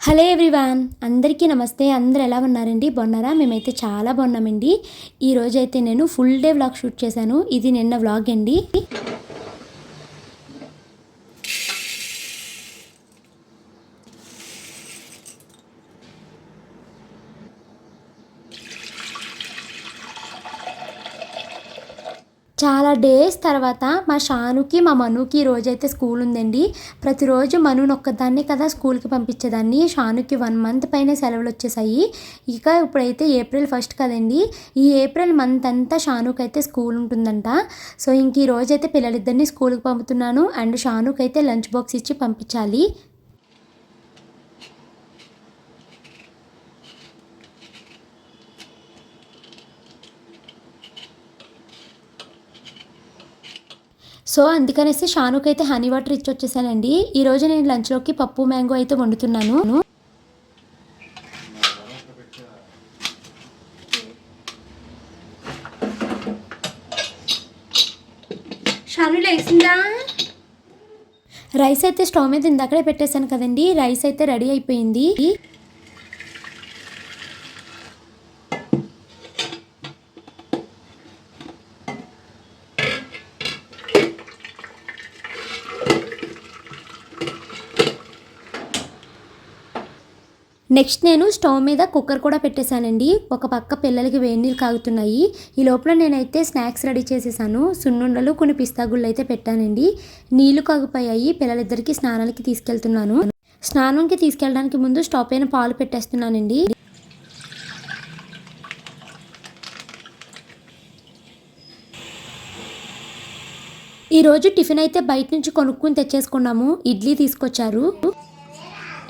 Hello everyone అందరికీ నమస్తే. అందరు ఎలా ఉన్నారండి? బాగున్నారా? మేమైతే చాలా బాగున్నామండి. ఈరోజైతే నేను ఫుల్ డే వ్లాగ్ షూట్ చేశాను. ఇది నిన్న వ్లాగ్ అండి చాలా డేస్ తర్వాత మా షానుకి మా మనుకి ఈ రోజైతే స్కూల్ ఉందండి. ప్రతిరోజు మనుని ఒక్కదాన్నే కదా స్కూల్కి పంపించేదాన్ని. షానుకి వన్ మంత్ పైన సెలవులు వచ్చేసాయి ఇక ఇప్పుడైతే ఏప్రిల్ ఫస్ట్ కదండి. ఈ ఏప్రిల్ మంత్ అంతా షానుకి అయితే స్కూల్ ఉంటుందంట. సో ఇంక ఈ రోజైతే పిల్లలిద్దరిని స్కూల్కి పంపుతున్నాను. అండ్ షానుకి అయితే లంచ్ బాక్స్ ఇచ్చి పంపించాలి. సో అందుకనేసి షానుకి అయితే హనీ వాటర్ ఇచ్చి వచ్చేసానండి ఈరోజు నేను లంచ్లోకి పప్పు మ్యాంగో అయితే వండుతున్నాను. షాను లేచిందా? రైస్ అయితే స్టవ్ మీద ఇందాకడే పెట్టేశాను కదండి. రైస్ అయితే రెడీ అయిపోయింది. నెక్స్ట్ నేను స్టవ్ మీద కుక్కర్ కూడా పెట్టేశానండి. ఒక పక్క పిల్లలకి వేడి నీళ్ళు కాగుతున్నాయి. ఈ లోపల నేనైతే స్నాక్స్ రెడీ చేసేసాను. సున్నుండలు కొన్ని పిస్తాగుళ్ళు అయితే పెట్టానండి. నీళ్ళు కాగిపోయాయి. పిల్లలిద్దరికి స్నానాలకి తీసుకెళ్తున్నాను. స్నానంకి తీసుకెళ్ళడానికి ముందు స్టవ్ పైన పాలు పెట్టేస్తున్నానండి. ఈరోజు టిఫిన్ అయితే బయట నుంచి కొనుక్కుని తెచ్చేసుకున్నాము. ఇడ్లీ తీసుకొచ్చారు.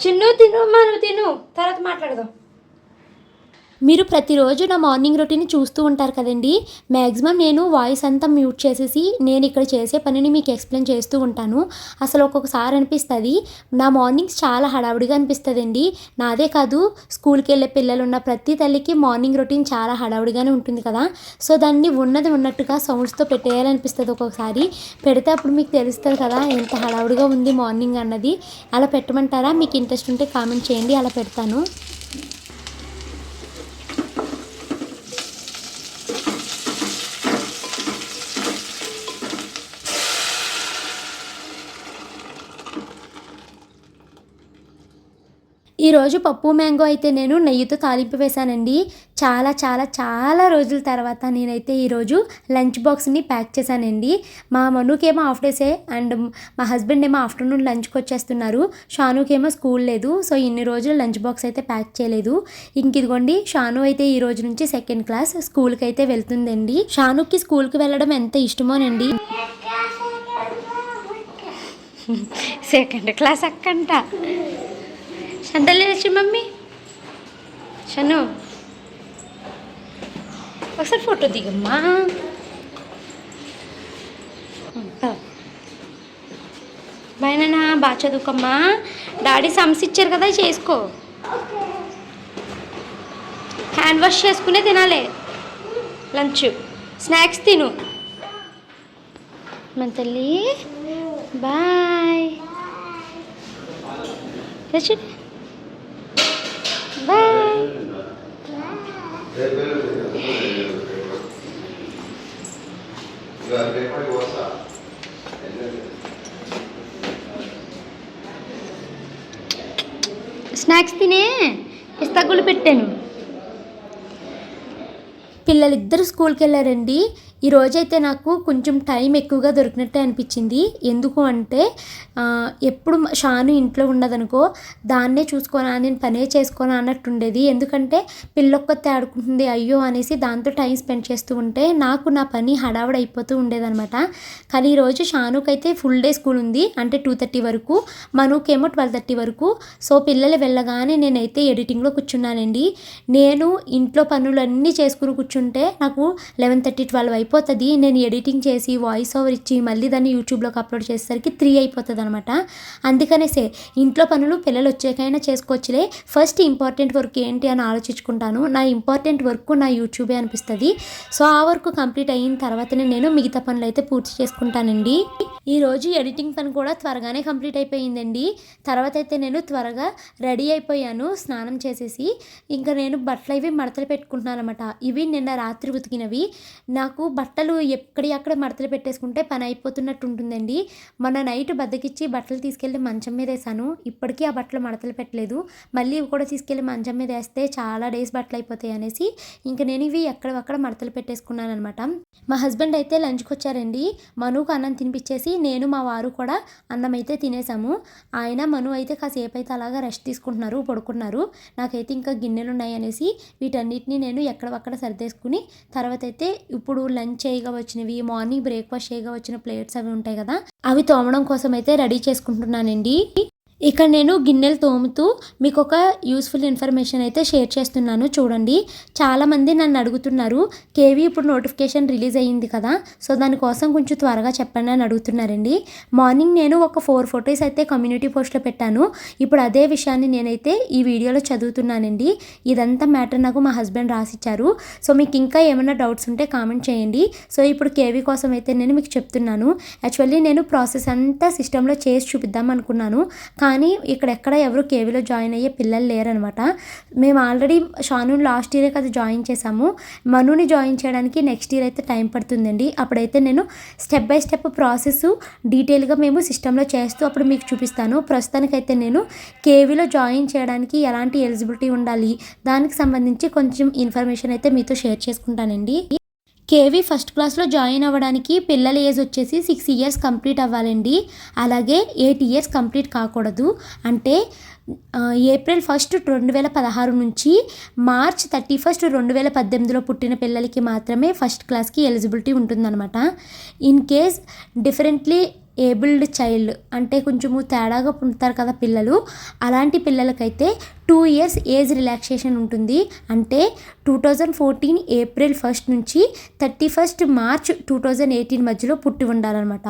చిన్ను తిను మనం తిను. తర్వాత మాట్లాడదాం. మీరు ప్రతిరోజు నా మార్నింగ్ రొటీన్ చూస్తూ ఉంటారు కదండి. మ్యాక్సిమం నేను వాయిస్ అంతా మ్యూట్ చేసేసి నేను ఇక్కడ చేసే పనిని మీకు ఎక్స్ప్లెయిన్ చేస్తూ ఉంటాను. అసలు ఒక్కొక్కసారి అనిపిస్తుంది నా మార్నింగ్స్ చాలా హడావుడిగా అనిపిస్తుందండి. నాదే కాదు స్కూల్కి వెళ్ళే పిల్లలు ఉన్న ప్రతి తల్లికి మార్నింగ్ రొటీన్ చాలా హడావుడిగానే ఉంటుంది కదా. సో దాన్ని ఉన్నది ఉన్నట్టుగా సౌండ్స్తో పెట్టేయాలనిపిస్తుంది ఒక్కొక్కసారి. పెడితే అప్పుడు మీకు తెలుస్తుంది కదా ఎంత హడావుడిగా ఉంది మార్నింగ్ అన్నది. అలా పెట్టమంటారా? మీకు ఇంట్రెస్ట్ ఉంటే కామెంట్ చేయండి అలా పెడతాను. ఈరోజు పప్పు మ్యాంగో అయితే నేను నెయ్యితో తాలింపు వేశానండి. చాలా చాలా చాలా రోజుల తర్వాత నేనైతే ఈరోజు లంచ్ బాక్స్ని ప్యాక్ చేశానండి. మా మనుకేమో హాఫ్ డేసే అండ్ మా హస్బెండ్ ఏమో ఆఫ్టర్నూన్ లంచ్కి వచ్చేస్తున్నారు. షానుకేమో స్కూల్ లేదు. సో ఇన్ని రోజులు లంచ్ బాక్స్ అయితే ప్యాక్ చేయలేదు. ఇంక ఇదిగోండి షాను అయితే ఈ రోజు నుంచి సెకండ్ క్లాస్ స్కూల్కి అయితే వెళ్తుందండి. షానుకి స్కూల్కి వెళ్ళడం ఎంత ఇష్టమోనండి. Second class అక్కంట. వచ్చి మమ్మీ షను ఒకసారి ఫోటో దిగమ్మా బాయనా బాగా చదువుకోమ్మా డాడీ సమ్స్ ఇచ్చారు కదా చేసుకో హ్యాండ్ వాష్ చేసుకునే తినాలి లంచ్ స్నాక్స్ తిను మన తల్లి బాయ్ స్నాక్స్ తినే పిస్తాగుళ్ళు పెట్టాను. పిల్లలిద్దరు స్కూల్కి వెళ్ళారండి. ఈ రోజైతే నాకు కొంచెం టైం ఎక్కువగా దొరికినట్టే అనిపించింది. ఎందుకు అంటే ఎప్పుడు షాను ఇంట్లో ఉండదనుకో దాన్నే చూసుకోనా నేను పనే చేసుకోనా అన్నట్టు ఉండేది ఎందుకంటే పిల్లొక్కతే ఆడుకుంటుంది అయ్యో అనేసి దాంతో టైం స్పెండ్ చేస్తూ ఉంటే నాకు నా పని హడావుడైపోతూ అయిపోతూ కానీ ఈరోజు షానుకైతే ఫుల్ డే స్కూల్ ఉంది అంటే టూ థర్టీ వరకు మనుకేమో ట్వెల్వ్ థర్టీ వరకు. సో పిల్లలు వెళ్ళగానే నేనైతే ఎడిటింగ్లో కూర్చున్నానండి. నేను ఇంట్లో పనులన్నీ చేసుకుని కూర్చుంటే నాకు లెవెన్ థర్టీ ట్వెల్వ్ అయిపోతుంది. నేను ఎడిటింగ్ చేసి వాయిస్ ఓవర్ ఇచ్చి మళ్ళీ దాన్ని యూట్యూబ్లోకి అప్లోడ్ చేసేసరికి త్రీ అయిపోతుంది అనమాట అందుకనేసే ఇంట్లో పనులు పిల్లలు వచ్చాకైనా చేసుకోవచ్చులే. ఫస్ట్ ఇంపార్టెంట్ వర్క్ ఏంటి అని ఆలోచించుకుంటాను. నా ఇంపార్టెంట్ వర్క్ నా యూట్యూబే అనిపిస్తుంది. సో ఆ వర్క్ కంప్లీట్ అయిన తర్వాతనే నేను మిగతా పనులు అయితే పూర్తి చేసుకుంటానండి. ఈరోజు ఎడిటింగ్ పని కూడా త్వరగానే కంప్లీట్ అయిపోయిందండి. తర్వాత అయితే నేను త్వరగా రెడీ అయిపోయాను స్నానం చేసేసి. ఇంకా నేను బట్టలు ఇవి మడతలు పెట్టుకుంటున్నాను అనమాట ఇవి నిన్న రాత్రి ఉతికినవి. నాకు బట్టలు ఎక్కడి అక్కడ మడతలు పెట్టేసుకుంటే పని అయిపోతున్నట్టు ఉంటుందండి. మొన్న నైట్ బద్దకిచ్చి బట్టలు తీసుకెళ్ళి మంచం మీద వేసాను ఇప్పటికీ ఆ బట్టలు మడతలు పెట్టలేదు. మళ్ళీ ఇవి కూడా తీసుకెళ్ళి మంచం మీద వేస్తే చాలా డేస్ బట్టలు అయిపోతాయి అనేసి ఇంకా నేను ఇవి ఎక్కడక్కడ మడతలు పెట్టేసుకున్నాను అనమాట మా హస్బెండ్ అయితే లంచ్కి వచ్చారండి. మనుకు అన్నం తినిపించేసి నేను మా వారు కూడా అన్నం అయితే తినేసాము ఆయన మను అయితే కాసేపు అయితే అలాగా రెస్ట్ తీసుకుంటున్నారు పడుకున్నారు. నాకైతే ఇంకా గిన్నెలు ఉన్నాయి అనేసి వీటన్నిటిని నేను ఎక్కడవక్కడ సర్దేసుకుని తర్వాత అయితే ఇప్పుడు లంచ్ చేయగా వచ్చినవి మార్నింగ్ బ్రేక్ఫాస్ట్ చేయగా వచ్చిన ప్లేట్స్ అవి ఉంటాయి కదా అవి తోమడం కోసం అయితే రెడీ చేసుకుంటున్నానండి. ఇక్కడ నేను గిన్నెలు తోముతూ మీకు ఒక యూస్ఫుల్ ఇన్ఫర్మేషన్ అయితే షేర్ చేస్తున్నాను చూడండి. చాలామంది నన్ను అడుగుతున్నారు కేవీ ఇప్పుడు నోటిఫికేషన్ రిలీజ్ అయ్యింది కదా సో దానికోసం కొంచెం త్వరగా చెప్పండి అని అడుగుతున్నారండి. మార్నింగ్ నేను ఒక ఫోర్ ఫొటోస్ అయితే కమ్యూనిటీ పోస్ట్లో పెట్టాను. ఇప్పుడు అదే విషయాన్ని నేనైతే ఈ వీడియోలో చదువుతున్నానండి. ఇదంతా మ్యాటర్ నాకు మా హస్బెండ్ రాసిచ్చారు. సో మీకు ఇంకా ఏమైనా డౌట్స్ ఉంటే కామెంట్ చేయండి. సో ఇప్పుడు కేవీ కోసం అయితే నేను మీకు చెప్తున్నాను. యాక్చువల్లీ నేను ప్రాసెస్ అంతా సిస్టంలో చేసి చూపిద్దాం అనుకున్నాను. కానీ ఇక్కడెక్కడ ఎవరు కేవీలో జాయిన్ అయ్యే పిల్లలు లేరనమాట. మేము ఆల్రెడీ షానుని లాస్ట్ ఇయరే కదా జాయిన్ చేసాము మనుని జాయిన్ చేయడానికి నెక్స్ట్ ఇయర్ అయితే టైం పడుతుందండి. అప్పుడైతే నేను స్టెప్ బై స్టెప్ ప్రాసెస్ డీటెయిల్గా మేము సిస్టంలో చేస్తూ అప్పుడు మీకు చూపిస్తాను. ప్రస్తుతానికైతే నేను కేవీలో జాయిన్ చేయడానికి ఎలాంటి ఎలిజిబిలిటీ ఉండాలి దానికి సంబంధించి కొంచెం ఇన్ఫర్మేషన్ అయితే మీతో షేర్ చేసుకుంటానండి. కేవీ ఫస్ట్ క్లాస్లో జాయిన్ అవ్వడానికి పిల్లల ఏజ్ వచ్చేసి సిక్స్ ఇయర్స్ కంప్లీట్ అవ్వాలండి. అలాగే ఎయిట్ ఇయర్స్ కంప్లీట్ కాకూడదు. అంటే ఏప్రిల్ ఫస్ట్ రెండు వేల పదహారు నుంచి మార్చ్ థర్టీ ఫస్ట్ రెండు వేల పద్దెనిమిదిలో పుట్టిన పిల్లలకి మాత్రమే ఫస్ట్ క్లాస్కి ఎలిజిబిలిటీ ఉంటుందన్నమాట. In case differently abled child అంటే కొంచెము తేడాగా పుడతారు కదా పిల్లలు. అలాంటి పిల్లలకైతే టూ ఇయర్స్ ఏజ్ రిలాక్సేషన్ ఉంటుంది. అంటే two thousand fourteen April first నుంచి thirty first March two thousand eighteen మధ్యలో పుట్టి ఉండాలన్నమాట.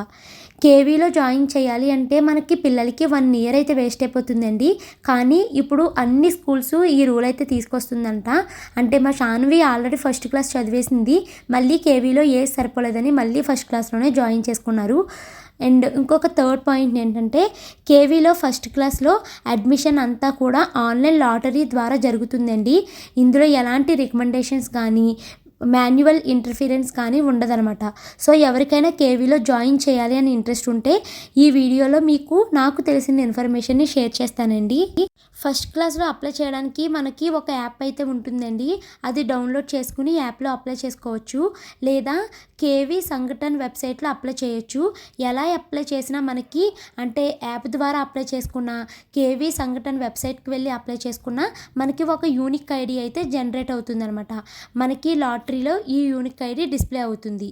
కేవీలో జాయిన్ చేయాలి అంటే మనకి పిల్లలకి వన్ ఇయర్ అయితే వేస్ట్ అయిపోతుందండి. కానీ ఇప్పుడు అన్ని స్కూల్స్ ఈ రూల్ అయితే తీసుకొస్తుందంట. అంటే మా షాన్వి ఆల్రెడీ ఫస్ట్ క్లాస్ చదివేసింది. మళ్ళీ కేవీలో ఏజ్ సరిపోలేదని మళ్ళీ ఫస్ట్ క్లాస్లోనే జాయిన్ చేసుకున్నారు. అండ్ ఇంకొక థర్డ్ పాయింట్ ఏంటంటే కేవీలో ఫస్ట్ క్లాస్లో అడ్మిషన్ అంతా కూడా ఆన్లైన్ లాటరీ ద్వారా జరుగుతుందండి. ఇందులో ఎలాంటి రికమెండేషన్స్ కానీ మాన్యువల్ ఇంటర్ఫీరెన్స్ కానీ ఉండదనమాట సో ఎవరికైనా కేవీలో జాయిన్ చేయాలి అని ఇంట్రెస్ట్ ఉంటే ఈ వీడియోలో మీకు నాకు తెలిసిన ఇన్ఫర్మేషన్ని షేర్ చేస్తానండి. ఫస్ట్ క్లాస్లో అప్లై చేయడానికి మనకి ఒక యాప్ అయితే ఉంటుందండి. అది డౌన్లోడ్ చేసుకుని యాప్లో అప్లై చేసుకోవచ్చు. లేదా కేవీ సంఘటన్ వెబ్సైట్లో అప్లై చేయొచ్చు. ఎలా అప్లై చేసినా మనకి అంటే యాప్ ద్వారా అప్లై చేసుకున్న కేవీ సంఘటన వెబ్సైట్కి వెళ్ళి అప్లై చేసుకున్న మనకి ఒక యూనిక్ ఐడి అయితే జనరేట్ అవుతుందనమాట మనకి లాటరీలో ఈ యూనిక్ ఐడి డిస్ప్లే అవుతుంది.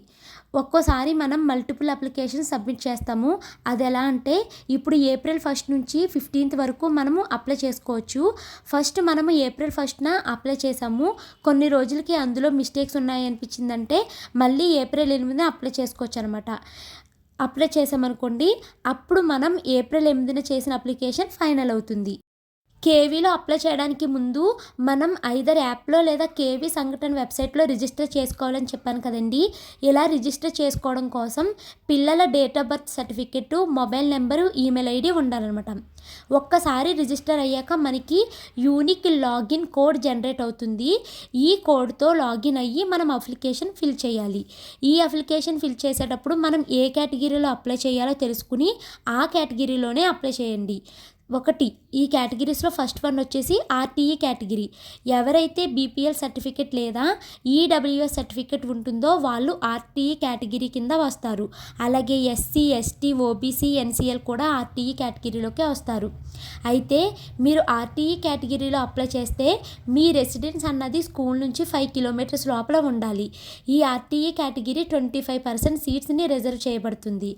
ఒక్కోసారి మనం మల్టిపుల్ అప్లికేషన్ సబ్మిట్ చేస్తాము. అది ఎలా అంటే ఇప్పుడు ఏప్రిల్ ఫస్ట్ నుంచి ఫిఫ్టీన్త్ వరకు మనము అప్లై చేసుకోవచ్చు. ఫస్ట్ మనము ఏప్రిల్ ఫస్ట్న అప్లై చేసాము. కొన్ని రోజులకి అందులో మిస్టేక్స్ ఉన్నాయి అనిపించిందంటే మళ్ళీ ఏప్రిల్ ఎనిమిదిన అప్లై చేసుకోవచ్చు అనమాట అప్లై చేసామనుకోండి అప్పుడు మనం ఏప్రిల్ ఎనిమిదిన చేసిన అప్లికేషన్ ఫైనల్ అవుతుంది. కేవీలో అప్లై చేయడానికి ముందు మనం ఐదర్ యాప్లో లేదా కేవీ సంఘటన వెబ్సైట్లో రిజిస్టర్ చేసుకోవాలని చెప్పాను కదండి. ఇలా రిజిస్టర్ చేసుకోవడం కోసం పిల్లల date of birth certificate mobile number email ID ఉండాలన్నమాట. ఒక్కసారి రిజిస్టర్ అయ్యాక మనకి యూనిక్ లాగిన్ కోడ్ జనరేట్ అవుతుంది. ఈ కోడ్తో లాగిన్ అయ్యి మనం అప్లికేషన్ ఫిల్ చేయాలి. ఈ అప్లికేషన్ ఫిల్ చేసేటప్పుడు మనం ఏ కేటగిరీలో అప్లై చేయాలో తెలుసుకుని ఆ కేటగిరీలోనే అప్లై చేయండి. ఒకటి ఈ కేటగిరీస్లో ఫస్ట్ వన్ వచ్చేసి ఆర్టీఈ కేటగిరీ. ఎవరైతే బీపీఎల్ సర్టిఫికెట్ లేదా ఈడబ్ల్యూఎస్ సర్టిఫికెట్ ఉంటుందో వాళ్ళు ఆర్టీఈ కేటగిరీ కింద వస్తారు. అలాగే ఎస్సీ ఎస్టీ ఓబీసీ ఎన్సీఎల్ కూడా ఆర్టీఈ కేటగిరీలోకే వస్తారు. అయితే మీరు ఆర్టీఈ కేటగిరీలో అప్లై చేస్తే మీ రెసిడెన్స్ అన్నది స్కూల్ నుంచి ఫైవ్ కిలోమీటర్స్ లోపల ఉండాలి. ఈ RTE category twenty five percent సీట్స్ని reserve చేయబడుతుంది.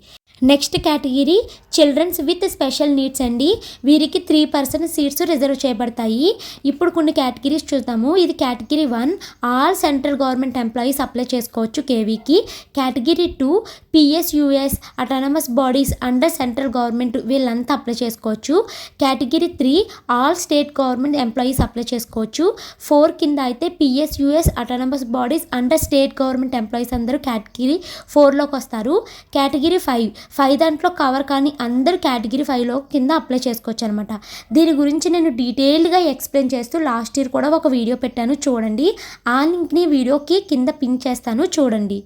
Next category childrens with special needs అండి. వీరికి three three percent seats reserve చేయబడతాయి. ఇప్పుడు కొన్ని కేటగిరీస్ చూద్దాము. ఇది category one all central government employees apply చేసుకోవచ్చు కేవీకి. Category two PSUs autonomous bodies under central government వీళ్ళంతా అప్లై చేసుకోవచ్చు. Category three all state government employees apply చేసుకోవచ్చు. ఫోర్ కింద అయితే PSUs autonomous bodies under state government employees అందరూ category ఫోర్లోకి వస్తారు. Category five five దాంట్లో కవర్ కానీ అందరూ కేటగిరీ ఫైవ్లో కింద అప్లై చేసుకోవచ్చు అనమాట దీని గురించి నేను డీటెయిల్డ్గా ఎక్స్ప్లెయిన్ చేస్తూ లాస్ట్ ఇయర్ కూడా ఒక వీడియో పెట్టాను చూడండి. ఆ లింక్ని వీడియోకి కింద పిన్ చేస్తాను చూడండి.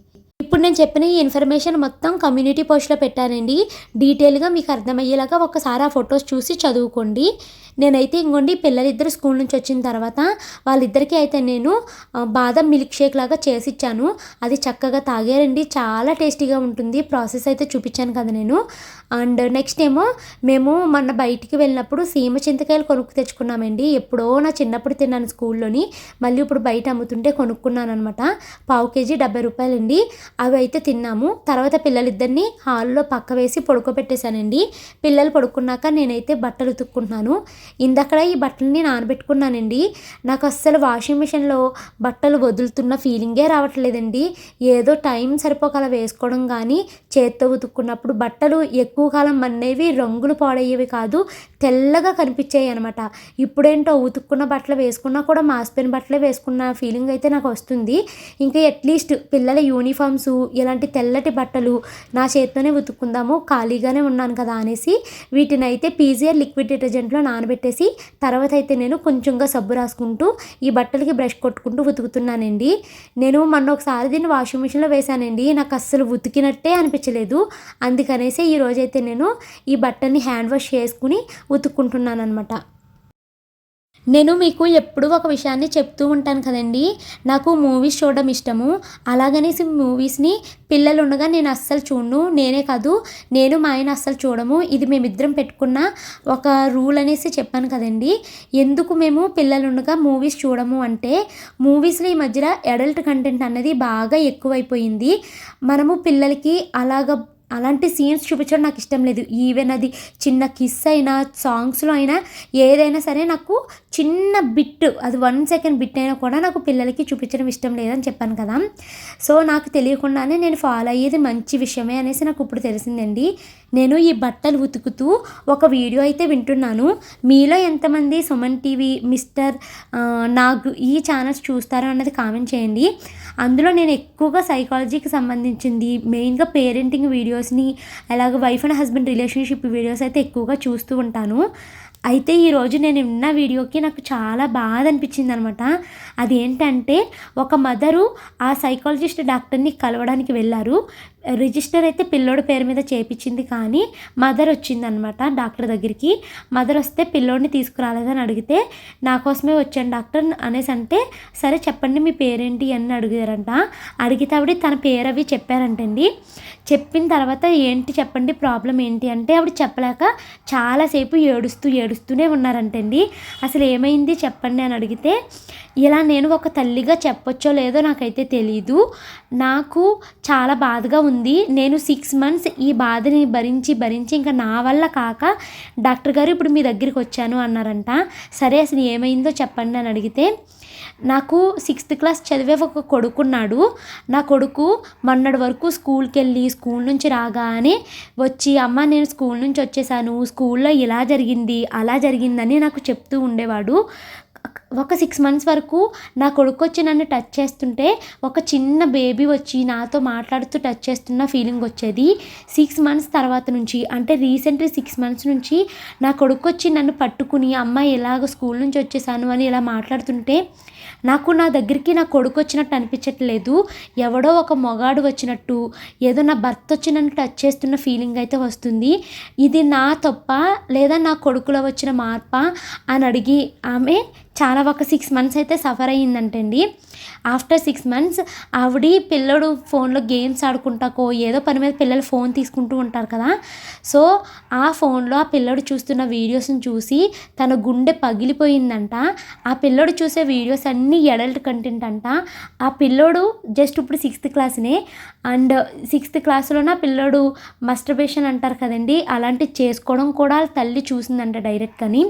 ఇప్పుడు నేను చెప్పిన ఈ ఇన్ఫర్మేషన్ మొత్తం కమ్యూనిటీ పోస్ట్లో పెట్టానండి. డీటెయిల్గా మీకు అర్థమయ్యేలాగా ఒకసారి ఆ ఫొటోస్ చూసి చదువుకోండి. నేనైతే ఇంకోండి పిల్లలిద్దరు స్కూల్ నుంచి వచ్చిన తర్వాత వాళ్ళిద్దరికీ అయితే నేను బాదం మిల్క్ షేక్ లాగా చేసి ఇచ్చాను. అది చక్కగా తాగారండి. చాలా టేస్టీగా ఉంటుంది. ప్రాసెస్ అయితే చూపించాను కదా నేను. అండ్ నెక్స్ట్ ఏమో మేము మొన్న బయటికి వెళ్ళినప్పుడు సీమ చింతకాయలు కొనుక్కు తెచ్చుకున్నామండి. ఎప్పుడో నా చిన్నప్పుడు తిన్నాను స్కూల్లోని. మళ్ళీ ఇప్పుడు బయట అమ్ముతుంటే కొనుక్కున్నాను అనమాట పావు కేజీ డెబ్బై రూపాయలండి. అవి అయితే తిన్నాము. తర్వాత పిల్లలిద్దరిని హాల్లో పక్క వేసి పడుకోబెట్టేశానండి. పిల్లలు పడుకున్నాక నేనైతే బట్టలు ఉతుక్కుంటున్నాను. ఇందక్కడ ఈ బట్టలని నానబెట్టుకున్నానండి. నాకు అస్సలు వాషింగ్ మిషన్లో బట్టలు వదులుతున్న ఫీలింగే రావట్లేదండి. ఏదో టైం సరిపోక అలా వేసుకోవడం కానీ చేత్తో ఉతుక్కున్నప్పుడు బట్టలు ఎక్కువ కాలం మన్నేవి రంగులు పాడయ్యేవి కాదు. తెల్లగా కనిపించాయి అనమాట ఇప్పుడేంటో ఉతుక్కున్న బట్టలు వేసుకున్నా కూడా మాసిపోయిన బట్టలే వేసుకున్న ఫీలింగ్ అయితే నాకు వస్తుంది. ఇంకా అట్లీస్ట్ పిల్లల యూనిఫామ్స్ ఇలాంటి తెల్లటి బట్టలు నా చేతితోనే ఉతుక్కుందాము ఖాళీగానే ఉన్నాను కదా అనేసి వీటిని అయితే పీజీఆర్ లిక్విడ్ డిటర్జెంట్లో నానబెట్టేసి తర్వాత అయితే నేను కొంచెంగా సబ్బు రాసుకుంటూ ఈ బట్టలకి బ్రష్ కొట్టుకుంటూ ఉతుకుతున్నానండి. నేను మొన్న ఒకసారి దీన్ని వాషింగ్ మిషన్లో వేశానండి. నాకు అస్సలు ఉతికినట్టే అనిపించలేదు. అందుకనేసి ఈ రోజైతే నేను ఈ బట్టల్ని హ్యాండ్ వాష్ చేసుకుని ఉతుక్కుంటున్నాను నేను మీకు ఎప్పుడూ ఒక విషయాన్ని చెప్తూ ఉంటాను కదండి. నాకు మూవీస్ చూడడం ఇష్టము. అలాగనేసి మూవీస్ని పిల్లలు ఉండగా నేను అస్సలు చూడను. నేనే కాదు నేను మా ఆయన అస్సలు చూడము. ఇది మేమిద్దరం పెట్టుకున్న ఒక రూల్ అనేసి చెప్పాను కదండి. ఎందుకు మేము పిల్లలు ఉండగా మూవీస్ చూడము అంటే మూవీస్లో ఈ మధ్యన అడల్ట్ కంటెంట్ అనేది బాగా ఎక్కువైపోయింది. మనము పిల్లలకి అలాగ అలాంటి సీన్స్ చూపించడం నాకు ఇష్టం లేదు. ఈవెన్ అది చిన్న కిస్ అయినా సాంగ్స్లో అయినా ఏదైనా సరే నాకు చిన్న బిట్ అది వన్ సెకండ్ బిట్ అయినా కూడా నాకు పిల్లలకి చూపించడం ఇష్టం లేదని చెప్పాను కదా. సో నాకు తెలియకుండానే నేను ఫాలో అయ్యేది మంచి విషయమే అనేసి నాకు ఇప్పుడు తెలిసిందండి. నేను ఈ బట్టలు ఉతుకుతూ ఒక వీడియో అయితే వింటున్నాను. మీలో ఎంతమంది సుమన్ టీవీ మిస్టర్ నాకు నాగ్ ఈ ఛానల్స్ చూస్తారో అన్నది కామెంట్ చేయండి. అందులో నేను ఎక్కువగా సైకాలజీకి సంబంధించింది మెయిన్గా పేరెంటింగ్ వీడియోస్ని అలాగే wife and husband relationship videos అయితే ఎక్కువగా చూస్తూ ఉంటాను. అయితే ఈరోజు నేను విన్న వీడియోకి నాకు చాలా బాధ అనిపించింది అనమాట అది ఏంటంటే ఒక మదరు ఆ సైకాలజిస్ట్ డాక్టర్ని కలవడానికి వెళ్ళారు. రిజిస్టర్ అయితే పిల్లోడి పేరు మీద చేపించింది కానీ మదర్ వచ్చిందనమాట డాక్టర్ దగ్గరికి. మదర్ వస్తే పిల్లోడిని తీసుకురాలేదని అడిగితే నా కోసమే వచ్చాను డాక్టర్ అనేసి అంటే సరే చెప్పండి మీ పేరేంటి అని అడిగారంట. అడిగితే ఆవిడ తన పేరు అవి చెప్పారంటండి. చెప్పిన తర్వాత ఏంటి చెప్పండి ప్రాబ్లం ఏంటి అంటే ఆవిడ చెప్పలేక చాలాసేపు ఏడుస్తూ ఏడుస్తూనే ఉన్నారంటండి. అసలు ఏమైంది చెప్పండి అని అడిగితే ఇలా నేను ఒక తల్లిగా చెప్పొచ్చో లేదో నాకైతే తెలీదు. నాకు చాలా బాధగా ఉంది ఉంది. నేను సిక్స్ మంత్స్ ఈ బాధని భరించి భరించి ఇంకా నా వల్ల కాక డాక్టర్ గారు ఇప్పుడు మీ దగ్గరికి వచ్చాను అన్నారంట. సరే అసలు ఏమైందో చెప్పండి అని అడిగితే నాకు సిక్స్త్ క్లాస్ చదివే ఒక కొడుకున్నాడు. నా కొడుకు మొన్నటి వరకు స్కూల్కి వెళ్ళి స్కూల్ నుంచి రాగానే వచ్చి అమ్మ నేను స్కూల్ నుంచి వచ్చేసాను. స్కూల్లో ఇలా జరిగింది అలా జరిగిందని నాకు చెప్తూ ఉండేవాడు. ఒక సిక్స్ మంత్స్ వరకు నా కొడుకు వచ్చి నన్ను టచ్ చేస్తుంటే ఒక చిన్న బేబీ వచ్చి నాతో మాట్లాడుతూ టచ్ చేస్తున్న ఫీలింగ్ వచ్చేది. సిక్స్ మంత్స్ తర్వాత నుంచి అంటే రీసెంట్లీ సిక్స్ మంత్స్ నుంచి నా కొడుకు వచ్చి నన్ను పట్టుకుని అమ్మాయి ఎలాగ స్కూల్ నుంచి వచ్చేసాను అని ఇలా మాట్లాడుతుంటే నాకు నా దగ్గరికి నా కొడుకు వచ్చినట్టు అనిపించట్లేదు. ఎవడో ఒక మొగాడు వచ్చినట్టు ఏదో నా భర్త వచ్చి నన్ను టచ్ చేస్తున్న ఫీలింగ్ అయితే వస్తుంది. ఇది నా తప్ప లేదా నా కొడుకులో వచ్చిన మార్ప? అని అడిగి ఆమె చాలా ఒక సిక్స్ మంత్స్ అయితే సఫర్ అయ్యిందంటండి. ఆఫ్టర్ సిక్స్ మంత్స్ ఆవిడ పిల్లడు ఫోన్లో గేమ్స్ ఆడుకుంటాకో ఏదో పని మీద పిల్లలు ఫోన్ తీసుకుంటూ ఉంటారు కదా. సో ఆ ఫోన్లో ఆ పిల్లడు చూస్తున్న వీడియోస్ని చూసి తన గుండె పగిలిపోయిందంట. ఆ పిల్లడు చూసే వీడియోస్ అన్నీ ఎడల్ట్ కంటెంట్ అంట. ఆ పిల్లోడు జస్ట్ ఇప్పుడు సిక్స్త్ క్లాస్నే అండ్ సిక్స్త్ క్లాస్లోన పిల్లోడు మస్టర్బేషన్ అంటారు కదండి. అలాంటివి చేసుకోవడం కూడా తల్లి చూసిందంట డైరెక్ట్ అని.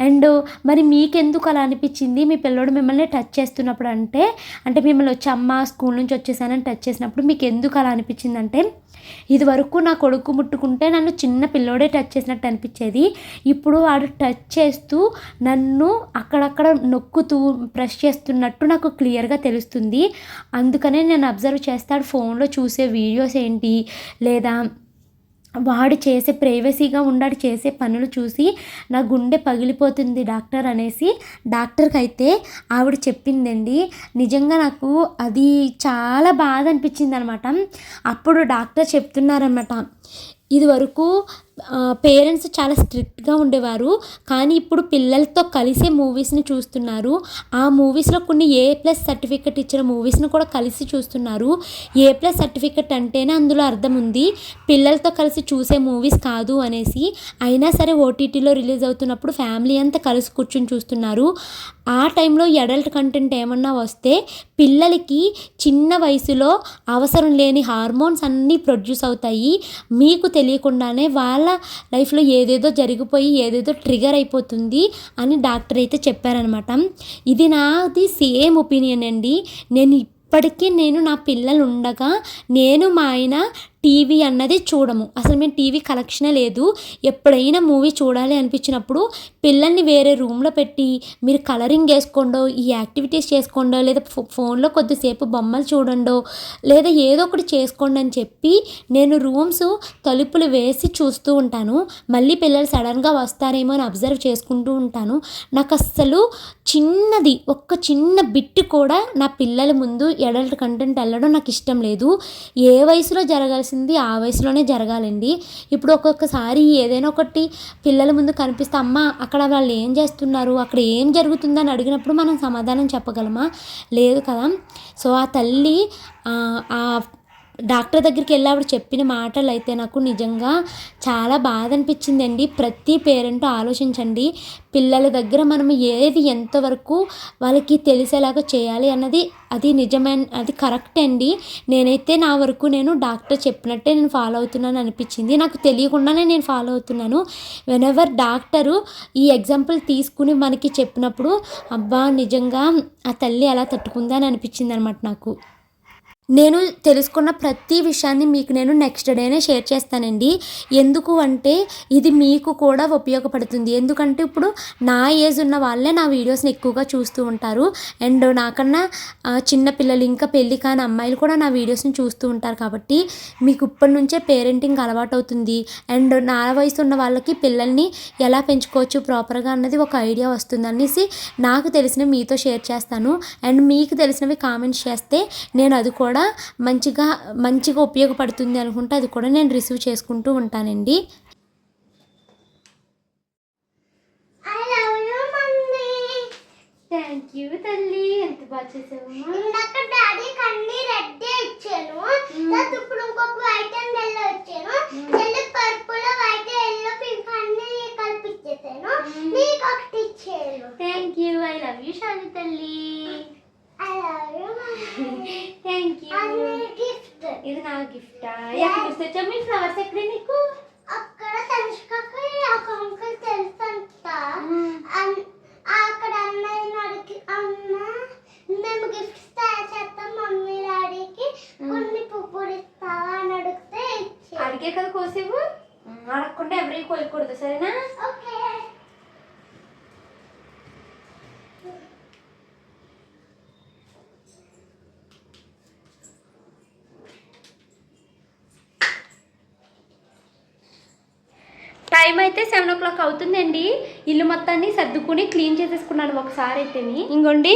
అండ్ మరి మీకెందుకు అలా అనిపించింది? మీ పిల్లోడు మిమ్మల్ని టచ్ చేస్తున్నప్పుడు అంటే అంటే మిమ్మల్ని వచ్చి అమ్మ స్కూల్ నుంచి వచ్చేసానని టచ్ చేసినప్పుడు మీకు ఎందుకు అలా అనిపించిందంటే ఇదివరకు ఇది వరకు నా కొడుకు ముట్టుకుంటే నన్ను చిన్న పిల్లోడే టచ్ చేసినట్టు అనిపించేది. ఇప్పుడు వాడు టచ్ చేస్తూ నన్ను అక్కడక్కడ నొక్కుతూ ప్రెస్ చేస్తున్నట్టు నాకు క్లియర్గా తెలుస్తుంది. అందుకనే నేను అబ్జర్వ్ చేస్తాడు ఫోన్లో చూసే వీడియోస్ ఏంటి? లేదా వాడు చేసే ప్రైవసీగా ఉండాడు చేసే పనులు చూసి నా గుండె పగిలిపోతుంది డాక్టర్ అనేసి డాక్టర్కి అయితే ఆవిడ చెప్పిందండి. నిజంగా నాకు అది చాలా బాధ అనిపించింది అనమాట అప్పుడు డాక్టర్ చెప్తున్నారనమాట. ఇది వరకు పేరెంట్స్ చాలా స్ట్రిక్ట్గా ఉండేవారు. కానీ ఇప్పుడు పిల్లలతో కలిసే మూవీస్ని చూస్తున్నారు. ఆ మూవీస్లో కొన్ని ఏ ప్లస్ సర్టిఫికెట్ ఇచ్చిన మూవీస్ని కూడా కలిసి చూస్తున్నారు. ఏ ప్లస్ సర్టిఫికెట్ అంటేనే అందులో అర్థం ఉంది. పిల్లలతో కలిసి చూసే మూవీస్ కాదు అనేసి. అయినా సరే ఓటీటీలో రిలీజ్ అవుతున్నప్పుడు ఫ్యామిలీ అంతా కలిసి కూర్చొని చూస్తున్నారు. ఆ టైంలో అడల్ట్ కంటెంట్ ఏమన్నా వస్తే పిల్లలకి చిన్న వయసులో అవసరం లేని హార్మోన్స్ అన్నీ ప్రొడ్యూస్ అవుతాయి. మీకు తెలియకుండానే వాళ్ళ లైఫ్లో ఏదేదో జరిగిపోయి ఏదేదో ట్రిగర్ అయిపోతుంది అని డాక్టర్ అయితే చెప్పారనమాట. ఇది నాది సేమ్ ఒపీనియన్ అండి. నేను ఇప్పటికీ నేను నా పిల్లలు ఉండగా నేను మా ఆయన టీవీ అన్నది చూడము. అసలు మేము టీవీ కలెక్షనే లేదు. ఎప్పుడైనా మూవీ చూడాలి అనిపించినప్పుడు పిల్లల్ని వేరే రూమ్లో పెట్టి మీరు కలరింగ్ వేసుకోండో ఈ యాక్టివిటీస్ చేసుకోండో లేదా ఫో- ఫోన్లో కొద్దిసేపు బొమ్మలు చూడండో లేదా ఏదో ఒకటి చేసుకోండి అని చెప్పి నేను రూమ్స్ తలుపులు వేసి చూస్తూ ఉంటాను. మళ్ళీ పిల్లలు సడన్గా వస్తారేమో అని అబ్జర్వ్ చేసుకుంటూ ఉంటాను. నాకు అస్సలు చిన్నది ఒక్క చిన్న బిట్ కూడా నా పిల్లల ముందు ఎడల్ట్ కంటెంట్ వెళ్ళడం నాకు ఇష్టం లేదు. ఏ వయసులో జరగాల్సిన జరగాల్సింది ఆ వయసులోనే జరగాలండి. ఇప్పుడు ఒక్కొక్కసారి ఏదైనా ఒకటి పిల్లల ముందు కనిపిస్తే అమ్మ అక్కడ వాళ్ళు ఏం చేస్తున్నారు? అక్కడ ఏం జరుగుతుందని అడిగినప్పుడు మనం సమాధానం చెప్పగలమా? లేదు కదా. సో ఆ తల్లి ఆ డాక్టర్ దగ్గరికి వెళ్ళి ఆవిడ చెప్పిన మాటలు అయితే నాకు నిజంగా చాలా బాధ అనిపించిందండి ప్రతి పేరెంట్ ఆలోచించండి. పిల్లల దగ్గర మనం ఏది ఎంతవరకు వాళ్ళకి తెలిసేలాగా చేయాలి అన్నది అది నిజమైన అది కరెక్ట్ అండి. నేనైతే నా వరకు నేను డాక్టర్ చెప్పినట్టే నేను ఫాలో అవుతున్నాను అనిపించింది. నాకు తెలియకుండానే నేను ఫాలో అవుతున్నాను. వెనెవర్ డాక్టరు ఈ ఎగ్జాంపుల్ తీసుకుని మనకి చెప్పినప్పుడు అబ్బా నిజంగా ఆ తల్లి అలా తట్టుకుందా? అని అనిపించింది అనమాట నాకు. నేను తెలుసుకున్న ప్రతి విషయాన్ని మీకు నేను నెక్స్ట్ డేనే షేర్ చేస్తానండి. ఎందుకు అంటే ఇది మీకు కూడా ఉపయోగపడుతుంది. ఎందుకంటే ఇప్పుడు నా ఏజ్ ఉన్న వాళ్ళే నా వీడియోస్ని ఎక్కువగా చూస్తూ ఉంటారు. అండ్ నాకన్నా చిన్న పిల్లలు ఇంకా పెళ్ళి కాని అమ్మాయిలు కూడా నా వీడియోస్ని చూస్తూ ఉంటారు కాబట్టి మీకు ఇప్పటి నుంచే పేరెంటింగ్ అలవాటు అవుతుంది అండ్ నా వయసు ఉన్న వాళ్ళకి పిల్లల్ని ఎలా పెంచుకోవచ్చు ప్రాపర్గా అన్నది ఒక ఐడియా వస్తుంది అనేసి నాకు తెలిసినవి మీతో షేర్ చేస్తాను. అండ్ మీకు తెలిసినవి కామెంట్స్ చేస్తే నేను అది కూడా మంచిగా మంచిగా ఉపయోగపడుతుంది అనుకుంటే అది కూడా నేను రిసీవ్ చేసుకుంటూ ఉంటానండి. థ్యాంక్ యూ తల్లి. ఎంత బాగా చేసావమ్మా ఇందాక డాడీ కన్నీ రెడ్ ఇచ్చాను. తర్వాత ఇప్పుడు ఇంకొక వైట్ అండ్ ఎల్లో ఇచ్చాను. చెల్లి పర్పుల్ వైట్ ఎల్లో పింక్ అన్ని కలిపి ఇచ్చేసాను. నీకు ఒకటి ఇచ్చాను thank you I love you తల్లి. థ్యాంక్ యూ గిఫ్ట్ ఇది నా గిఫ్టా ఎక్కడ తెచ్చావు మీ ఫ్లవర్స్ ఎక్కడే నీకు? అక్కడ తనుష్కకి ఒక అంకుల్ తెలుసంట. అన్- అక్కడ అన్నయ్య అడిగి అన్న మేము గిఫ్ట్స్ తయారు చేస్తాం మమ్మీ డాడీకి. కొన్ని పువ్వులు ఇస్తావా అని అడిగితే అడిగే కదా కోసేవు. అడగకుండా ఎవరికి కోయకూడదు సరేనా? ఓకే టైం అయితే సెవెన్ ఓ ఇల్లు మొత్తాన్ని సర్దుకుని క్లీన్ చేసేసుకున్నాను ఒకసారి అయితేని. ఇంకోండి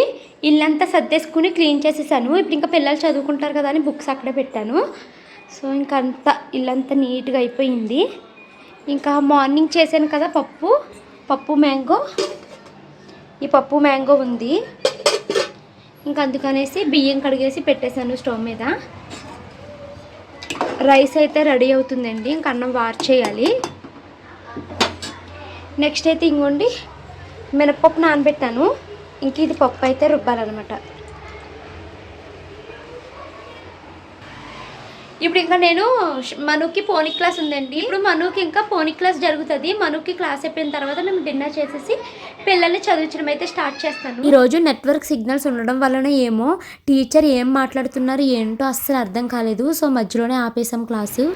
ఇల్లంతా సర్దేసుకుని క్లీన్ చేసేసాను. ఇప్పుడు ఇంకా పిల్లలు చదువుకుంటారు కదా అని బుక్స్ అక్కడే పెట్టాను. సో ఇంకా అంతా ఇల్లంతా నీట్గా అయిపోయింది. ఇంకా మార్నింగ్ చేశాను కదా పప్పు పప్పు మ్యాంగో. ఈ పప్పు మ్యాంగో ఉంది. ఇంకా అందుకనేసి బియ్యం కడిగేసి పెట్టేశాను స్టవ్ మీద. రైస్ అయితే రెడీ అవుతుందండి. ఇంక అన్నం వార్ చేయాలి నెక్స్ట్ అయితే ఇంకోండి మినప్పప్పు నానబెట్టాను. ఇంక ఇది పప్పు అయితే రుబ్బాలన్నమాట. ఇప్పుడు ఇంకా నేను మనుకి పోనీ క్లాస్ ఉందండి. ఇప్పుడు మనుకి ఇంకా పోనీ క్లాస్ జరుగుతుంది. మనుకి క్లాస్ అయిపోయిన తర్వాత మేము డిన్నర్ చేసేసి పిల్లల్ని చదివించడం అయితే స్టార్ట్ చేస్తాను. ఈరోజు నెట్వర్క్ సిగ్నల్స్ ఉండడం వలన ఏమో టీచర్ ఏం మాట్లాడుతున్నారు ఏంటో అస్సలు అర్థం కాలేదు. సో మధ్యలోనే ఆపేసాం క్లాసు.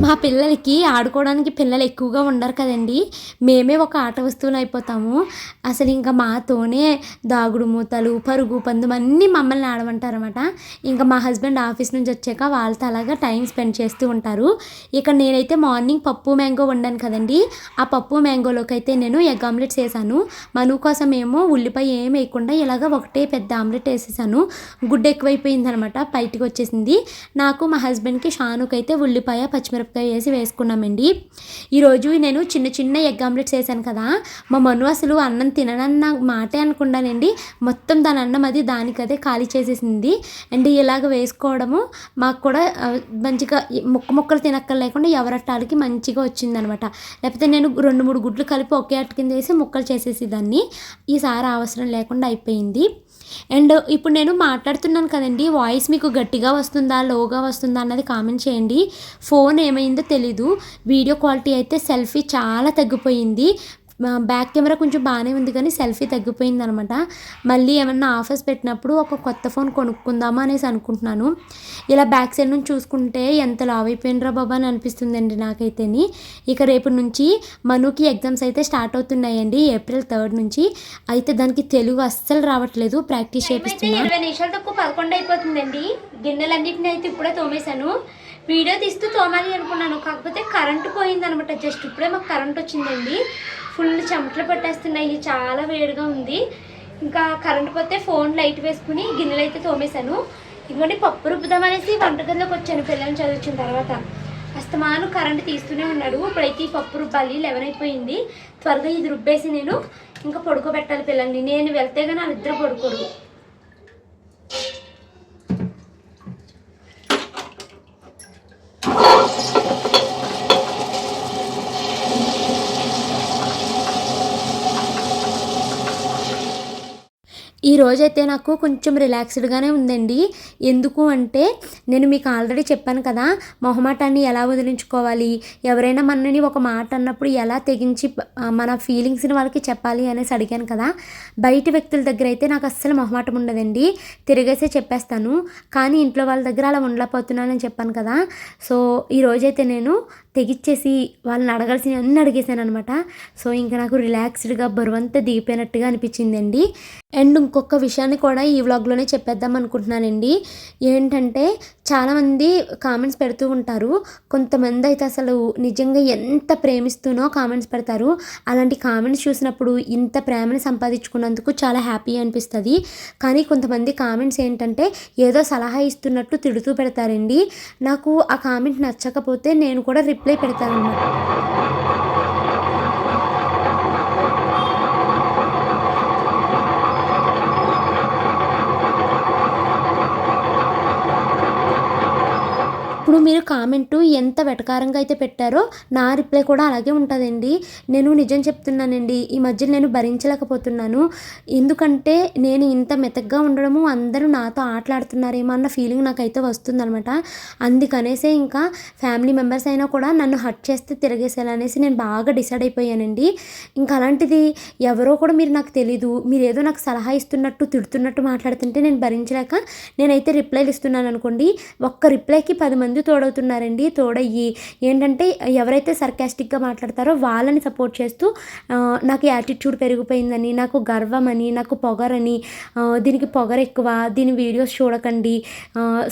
మా పిల్లలకి ఆడుకోవడానికి పిల్లలు ఎక్కువగా ఉండరు కదండి. మేమే ఒక ఆట వస్తువులు అయిపోతాము. అసలు ఇంకా మాతోనే దాగుడు మూతలు పరుగు పందెం అన్నీ మమ్మల్ని ఆడమంటారన్నమాట. ఇంకా మా హస్బెండ్ ఆఫీస్ నుంచి వచ్చాక వాళ్ళతో అలాగా టైం స్పెండ్ చేస్తూ ఉంటారు. ఇక నేనైతే మార్నింగ్ పప్పు మ్యాంగో వండాను కదండి. ఆ పప్పు మ్యాంగోలోకి అయితే నేను ఎగ్ ఆమ్లెట్స్ వేసాను మను కోసం ఏమో ఉల్లిపాయ ఏం వేయకుండా ఇలాగ ఒకటే పెద్ద ఆమ్లెట్ వేసేసాను. గుడ్డు ఎక్కువైపోయింది అనమాట బయటికి వచ్చేసింది. నాకు మా హస్బెండ్కి షానుకైతే ఉల్లిపాయ పచ్చిమిరపకాయ వేసి వేసుకున్నామండి. ఈరోజు నేను చిన్న చిన్న ఎగ్ ఆమ్లెట్స్ వేసాను కదా. మా మను అసలు అన్నం తిననన్న మాటే అనుకున్నానండి మొత్తం దాని అన్నం అది దానికదే ఖాళీ చేసేసింది. అండ్ ఇలాగ వేసుకోవడము మాకు కూడా మంచిగా ముక్క ముక్కలు తినక్కర్ లేకుండా ఎవరట్టాలకి మంచిగా వచ్చిందనమాట. లేకపోతే నేను రెండు మూడు గుడ్లు కలిపి ఒకే అటు కింద వేసి ముక్కలు చేసేసి దాన్ని. ఈసారి అవసరం లేకుండా అయిపోయింది. అండ్ ఇప్పుడు నేను మాట్లాడుతున్నాను కదండి వాయిస్ మీకు గట్టిగా వస్తుందా లోగా వస్తుందా అన్నది కామెంట్ చేయండి. ఫోన్ ఏమైందో తెలీదు. వీడియో క్వాలిటీ అయితే సెల్ఫీ చాలా తగ్గిపోయింది. బ్యాక్ కెమెరా కొంచెం బాగానే ఉంది కానీ సెల్ఫీ తగ్గిపోయింది అనమాట మళ్ళీ ఏమన్నా ఆఫర్స్ పెట్టినప్పుడు ఒక కొత్త ఫోన్ కొనుక్కుందామా అనేసి అనుకుంటున్నాను. ఇలా బ్యాక్ సైడ్ నుంచి చూసుకుంటే ఎంత లావ్ అయిపోయినరా బాబా అని అనిపిస్తుందండి నాకైతేని. ఇక రేపు నుంచి మనుకి ఎగ్జామ్స్ అయితే స్టార్ట్ అవుతున్నాయండి ఏప్రిల్ థర్డ్ నుంచి. అయితే దానికి తెలుగు అస్సలు రావట్లేదు ప్రాక్టీస్ చేపిస్తున్నా. ఇరవై నిమిషాలు తక్కువ పదకొండు అయిపోతుందండి. గిన్నెలన్నింటినీ అయితే ఇప్పుడే తోమేశాను. వీడియో తీస్తూ తోమాలి అనుకున్నాను. కాకపోతే కరెంటు పోయింది అనమాట జస్ట్ ఇప్పుడే మాకు కరెంట్ వచ్చిందండి. ఫుల్ చెమటలు పట్టేస్తున్నాయి. చాలా వేడిగా ఉంది. ఇంకా కరెంట్ పోతే ఫోన్ లైట్ వేసుకుని గిన్నెలు అయితే తోమేశాను. ఇంకోటి పప్పు రుబ్బుదామనేసి వంటగదిలోకి వచ్చాను. పిల్లల్ని చదివించిన తర్వాత అస్తమాను కరెంట్ తీస్తూనే ఉన్నాడు. ఇప్పుడైతే ఈ పప్పు రుబ్బాలి. లెవెన్ అయిపోయింది. త్వరగా ఇది రుబ్బేసి నేను ఇంకా పడుకోబెట్టాలి పిల్లల్ని. నేను వెళ్తే కానీ వాళ్ళిద్దరు పడుకోరు. ఈ రోజైతే నాకు కొంచెం రిలాక్స్డ్గానే ఉందండి. ఎందుకు అంటే నేను మీకు ఆల్రెడీ చెప్పాను కదా మొహమాటాన్ని ఎలా వదిలించుకోవాలి? ఎవరైనా మనని ఒక మాట అన్నప్పుడు ఎలా తెగించి మన ఫీలింగ్స్ని వాళ్ళకి చెప్పాలి అనేసి అడిగాను కదా బయట వ్యక్తుల దగ్గర అయితే నాకు అస్సలు మొహమాటం ఉండదండి. తిరిగేసే చెప్పేస్తాను. కానీ ఇంట్లో వాళ్ళ దగ్గర అలా ఉండలేకపోతున్నానని చెప్పాను కదా సో ఈ రోజైతే నేను తెగిచ్చేసి వాళ్ళని అడగాల్సిన అన్ని అడిగేశాను అనమాట సో ఇంకా నాకు రిలాక్స్డ్గా బరువంతా దిగిపోయినట్టుగా అనిపించిందండి. అండ్ ఇంకొక విషయాన్ని కూడా ఈ వ్లాగ్లోనే చెప్పేద్దాం అనుకుంటున్నానండి. ఏంటంటే చాలామంది కామెంట్స్ పెడుతూ ఉంటారు. కొంతమంది అయితే అసలు నిజంగా ఎంత ప్రేమిస్తూనో కామెంట్స్ పెడతారు. అలాంటి కామెంట్స్ చూసినప్పుడు ఇంత ప్రేమని సంపాదించుకున్నందుకు చాలా హ్యాపీ అనిపిస్తుంది. కానీ కొంతమంది కామెంట్స్ ఏంటంటే ఏదో సలహా ఇస్తున్నట్టు తిడుతూ పెడతారండి. నాకు ఆ కామెంట్ నచ్చకపోతే నేను కూడా రిప్లై పెడతాను మీరు కామెంట్ ఎంత వెటకారంగా అయితే పెట్టారో నా రిప్లై కూడా అలాగే ఉంటుందండి. నేను నిజం చెప్తున్నానండి. ఈ మధ్య నేను భరించలేకపోతున్నాను. ఎందుకంటే నేను ఇంత మెతగ్గా ఉండడము అందరూ నాతో ఆటలాడుతున్నారేమో అన్న ఫీలింగ్ నాకైతే వస్తుందనమాట అందుకనేసే ఇంకా ఫ్యామిలీ మెంబర్స్ అయినా కూడా నన్ను హట్ చేస్తే తిరగేసేయాలనేసి నేను బాగా డిసైడ్ అయిపోయానండి. ఇంకా అలాంటిది ఎవరో కూడా మీరు నాకు తెలీదు. మీరు ఏదో నాకు సలహా ఇస్తున్నట్టు తిడుతున్నట్టు మాట్లాడుతుంటే నేను భరించలేక నేనైతే రిప్లైలు ఇస్తున్నాను అనుకోండి. ఒక్క రిప్లైకి పది మంది మంది తోడవుతున్నారండి తోడయ్యి. ఏంటంటే ఎవరైతే సర్కాస్టిక్గా మాట్లాడతారో వాళ్ళని సపోర్ట్ చేస్తూ నాకు యాటిట్యూడ్ పెరిగిపోయిందని నాకు గర్వం అని నాకు పొగరని దీనికి పొగర ఎక్కువ దీని వీడియోస్ చూడకండి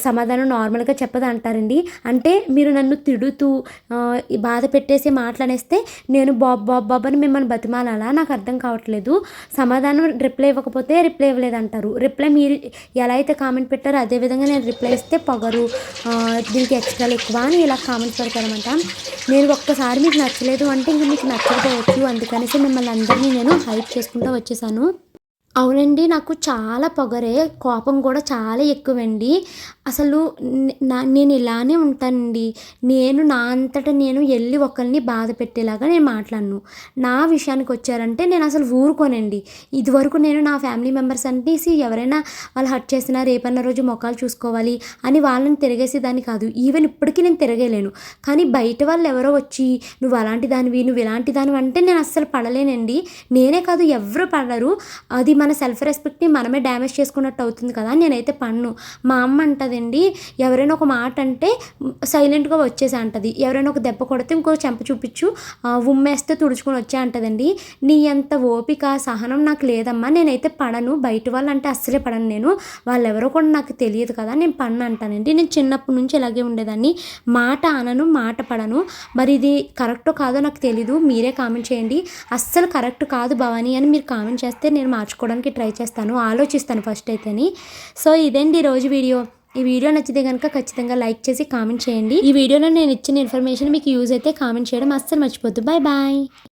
సమాధానం నార్మల్గా చెప్పదు అంటారండి. అంటే మీరు నన్ను తిడుతూ బాధ పెట్టేసి మాట్లాడేస్తే నేను బాబ్ బాబ్ బాబ్ అని మిమ్మల్ని బతిమాలాలా? నాకు అర్థం కావట్లేదు. సమాధానం రిప్లై ఇవ్వకపోతే రిప్లై ఇవ్వలేదు అంటారు. రిప్లై మీరు ఎలా అయితే కామెంట్ పెట్టారో అదే విధంగా నేను రిప్లై ఇస్తే పొగరు దీనికి దీనికి ఎక్స్ట్రాలు ఎక్కువ అని ఇలా కామెంట్స్ పెడతారనమాట నేను ఒక్కసారి మీకు నచ్చలేదు అంటే ఇంక మీకు నచ్చకపోవచ్చు. అందుకనేసి మిమ్మల్ని అందరినీ నేను హైప్ చేసుకుంటూ వచ్చేసాను. అవునండి నాకు చాలా పొగరే కోపం కూడా చాలా ఎక్కువండి. అసలు నేను ఇలానే ఉంటానండి. నేను నా అంతటా నేను వెళ్ళి ఒకరిని బాధ పెట్టేలాగా నేను మాట్లాడను. నా విషయానికి వచ్చారంటే నేను అసలు ఊరుకోనండి. ఇదివరకు నేను నా ఫ్యామిలీ మెంబర్స్ అనేసి ఎవరైనా వాళ్ళు హర్ట్ చేసినా రేపన్న రోజు మొఖాలు చూసుకోవాలి అని వాళ్ళని తిరగేసి దాన్ని కాదు. ఈవెన్ ఇప్పటికీ నేను తిరగలేను. కానీ బయట వాళ్ళు ఎవరో వచ్చి నువ్వు అలాంటి దానివి నువ్వు ఇలాంటి దానివి అంటే నేను అస్సలు పడలేనండి. నేనే కాదు ఎవరు పడరు. అది మన సెల్ఫ్ రెస్పెక్ట్ని మనమే డ్యామేజ్ చేసుకున్నట్టు అవుతుంది కదా నేనైతే పన్ను. మా అమ్మ అంటదండి ఎవరైనా ఒక మాట అంటే సైలెంట్గా వచ్చేసి అంటది. ఎవరైనా ఒక దెబ్బ కొడితే ఇంకో చెంప చూపించు ఉమ్మేస్తే తుడుచుకొని వచ్చే అంటదండి. నీ అంత ఓపిక సహనం నాకు లేదమ్మా నేనైతే పడను. బయట వాళ్ళు అంటే అస్సలే పడను నేను. వాళ్ళు ఎవరో కూడా నాకు తెలియదు కదా నేను పన్ను అంటానండి. నేను చిన్నప్పటి నుంచి ఇలాగే ఉండేదాన్ని. మాట అనను మాట పడను. మరి ఇది కరెక్టో కాదో నాకు తెలీదు. మీరే కామెంట్ చేయండి. అస్సలు కరెక్ట్ కాదు భవానీ అని మీరు కామెంట్ చేస్తే నేను మార్చుకోవడానికి ట్రై చేస్తాను ఆలోచిస్తాను ఫస్ట్ అయితేని. సో ఇదండి ఈరోజు వీడియో? ఈ వీడియో నచ్చితే కనుక ఖచ్చితంగా లైక్ చేసి కామెంట్ చేయండి. ఈ వీడియోలో నేను ఇచ్చిన ఇన్ఫర్మేషన్ మీకు యూజ్ అయితే కామెంట్ చేయడం అస్సలు మర్చిపోద్దు. Bye bye